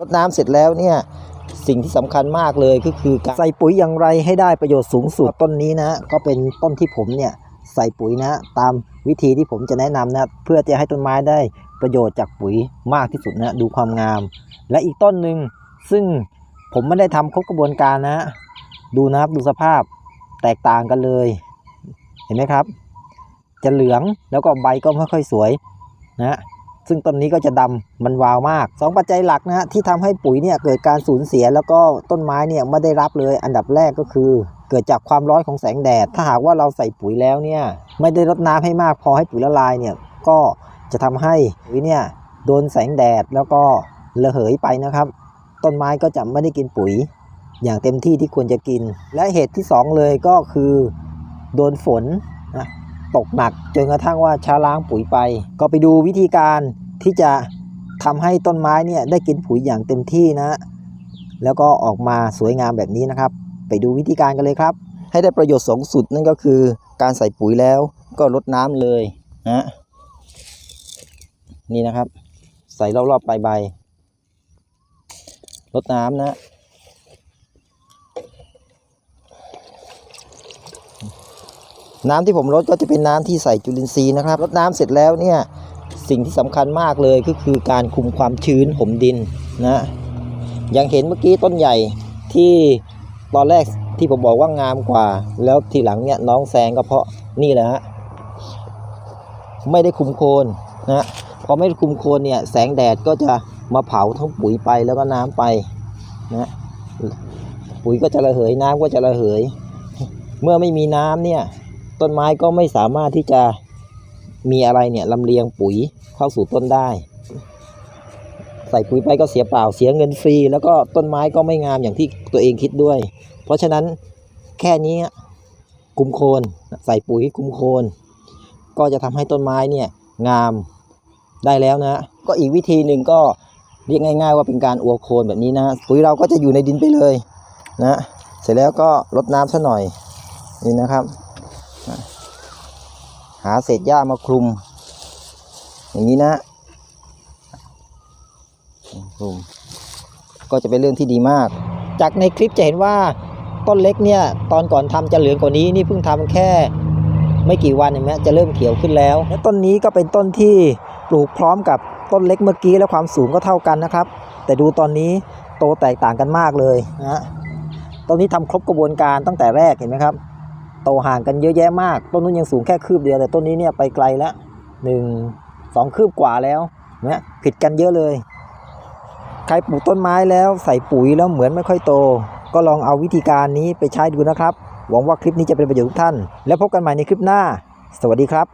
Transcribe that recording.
รดน้ำเสร็จแล้วเนี่ยสิ่งที่สำคัญมากเลยก็คือการใส่ปุ๋ยอย่างไรให้ได้ประโยชน์สูงสุดต้นนี้นะก็เป็นต้นที่ผมเนี่ยใส่ปุ๋ยนะ ตามวิธีที่ผมจะแนะนำนะเพื่อจะให้ต้นไม้ได้ประโยชน์จากปุ๋ยมากที่สุดนะดูความงาม และอีกต้นหนึ่งซึ่งผมไม่ได้ทำครบกระบวนการนะ ดูนะครับดูสภาพแตกต่างกันเลย เห็นไหมครับ จะเหลืองแล้วก็ใบก็ไม่ค่อยสวยนะ ซึ่งต้นนี้ก็จะดำมันวาวมากสองปัจจัยหลักนะฮะที่ทำให้ปุ๋ยเนี่ยเกิดการสูญเสียแล้วก็ต้นไม้เนี่ยไม่ได้รับเลยอันดับแรกก็คือ เกิดจากความร้อนของแสงแดด ถ้าหากว่าเราใส่ปุ๋ยแล้วเนี่ยไม่ได้รดน้ำให้มากพอให้ปุ๋ยละลายเนี่ยก็จะทำให้ปุ๋ยเนี่ยโดนแสงแดดแล้วก็ระเหยไปนะครับ ต้นไม้ก็จะไม่ได้กินปุ๋ย อย่างเต็มที่ที่ควรจะกิน และเหตุที่สองเลยก็คือ โดนฝนนะ ตกหนักจนกระทั่งว่าช้าล้างปุ๋ยไป ก็ไปดูวิธีการที่จะทำให้ต้นไม้เนี่ยได้กินปุ๋ยอย่างเต็มที่นะ แล้วก็ออกมาสวยงามแบบนี้นะครับ ไปดูวิธีการกันเลยครับ ให้ได้ประโยชน์สูงสุดนั่นก็คือการใส่ปุ๋ยแล้วก็รดน้ำเลยนะนี่นะครับ ใส่รอบๆปลายใบรดน้ำนะ น้ำที่ผมรดก็จะเป็นน้ำที่ใส่จุลินทรีย์นะครับรดน้ำเสร็จแล้วเนี่ยสิ่งที่สำคัญมากเลยก็คือการคุมความชื้นห่มดินนะอย่างเห็นเมื่อกี้ต้นใหญ่ที่ตอนแรกที่ผมบอกว่างามกว่า แล้วทีหลังเนี่ยน้องแซงก็เพราะนี่แหละฮะไม่ได้คุมโคนนะพอไม่คุมโคนเนี่ยแสงแดดก็จะมาเผาทั้งปุ๋ยไปแล้วก็น้ำไปนะปุ๋ยก็จะระเหยน้ำก็จะระเหย เมื่อไม่มีน้ำเนี่ย ต้นไม้ก็ไม่สามารถที่จะมีอะไรเนี่ยลำเลียงปุ๋ยเข้าสู่ต้นได้ ใส่ปุ๋ยไปก็เสียเปล่าเสียเงินฟรี แล้วก็ต้นไม้ก็ไม่งามอย่างที่ตัวเองคิดด้วย เพราะฉะนั้นแค่นี้คุมโคนใส่ปุ๋ยคุมโคน ก็จะทำให้ต้นไม้เนี่ยงามได้แล้วนะ ก็อีกวิธีหนึ่งก็เรียกง่าย ๆ ว่าเป็นการอวโคนแบบนี้นะปุ๋ยเราก็จะอยู่ในดินไปเลยนะเสร็จแล้วก็รดน้ำซะหน่อยนี่นะครับ หาเศษหญ้ามาคลุม อย่างนี้นะคลุมก็จะเป็นเรื่องที่ดีมาก จากในคลิปจะเห็นว่าต้นเล็กเนี่ยตอนก่อนทำจะเหลืองกว่านี้นี่เพิ่งทำแค่ ไม่กี่วันเห็นไหมจะเริ่มเขียวขึ้นแล้ว และต้นนี้ก็เป็นต้นที่ปลูกพร้อมกับต้นเล็กเมื่อกี้และความสูงก็เท่ากันนะครับ แต่ดูตอนนี้โตแตกต่างกันมากเลยนะฮะต้นนี้ทำครบกระบวนการตั้งแต่แรกเห็นไหมครับ โตห่างกันเยอะแยะมาก ต้นนู้นยังสูงแค่คืบเดียวแต่ต้นนี้เนี่ยไปไกลแล้วหนึ่งสองคืบกว่าแล้วนะผิดกันเยอะเลย ใครปลูกต้นไม้แล้วใส่ปุ๋ยแล้วเหมือนไม่ค่อยโต ก็ลองเอาวิธีการนี้ไปใช้ดูนะครับ หวังว่าคลิปนี้จะเป็นประโยชน์ทุกท่าน แล้วพบกันใหม่ในคลิปหน้า สวัสดีครับ